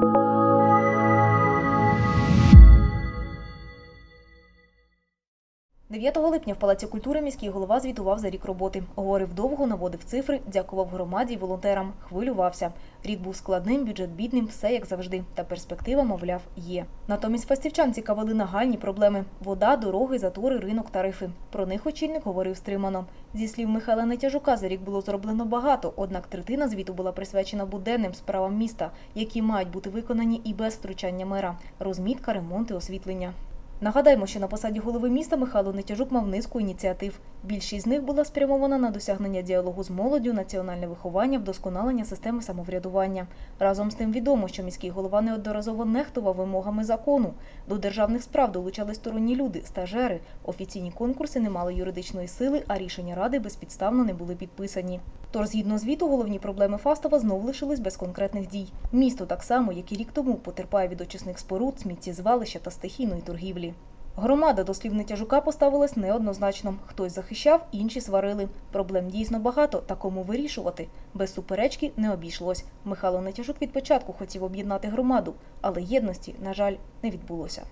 Thank you. «9 липня в Палаці культури міський голова звітував за рік роботи. Говорив довго, наводив цифри, дякував громаді й волонтерам. Хвилювався. Рік був складним, бюджет бідним, все як завжди. Та перспектива, мовляв, є. Натомість фастівчан цікавили нагальні проблеми: вода, дороги, затори, ринок, тарифи. Про них очільник говорив стримано. Зі слів Михайла Нетяжука, за рік було зроблено багато, однак третина звіту була присвячена буденним справам міста, які мають бути виконані і без втручання мера: розмітка, ремонт і освітлення. Нагадаємо, що на посаді голови міста Михайло Нетяжук мав низку ініціатив. Більшість з них була спрямована на досягнення діалогу з молоддю, національне виховання, вдосконалення системи самоврядування. Разом з тим відомо, що міський голова неодноразово нехтував вимогами закону. До державних справ долучали сторонні люди, стажери. Офіційні конкурси не мали юридичної сили, а рішення ради безпідставно не були підписані. Тож, згідно звіту, головні проблеми Фастова знов лишились без конкретних дій. Місто так само, як і рік тому, потерпає від очисних споруд, сміттєзвалища та стихійної торгівлі. Громада до слів Нетяжука поставилась неоднозначно. Хтось захищав, інші сварили. Проблем дійсно багато, та кому вирішувати. Без суперечки не обійшлось. Михайло Нетяжук від початку хотів об'єднати громаду, але єдності, на жаль, не відбулося.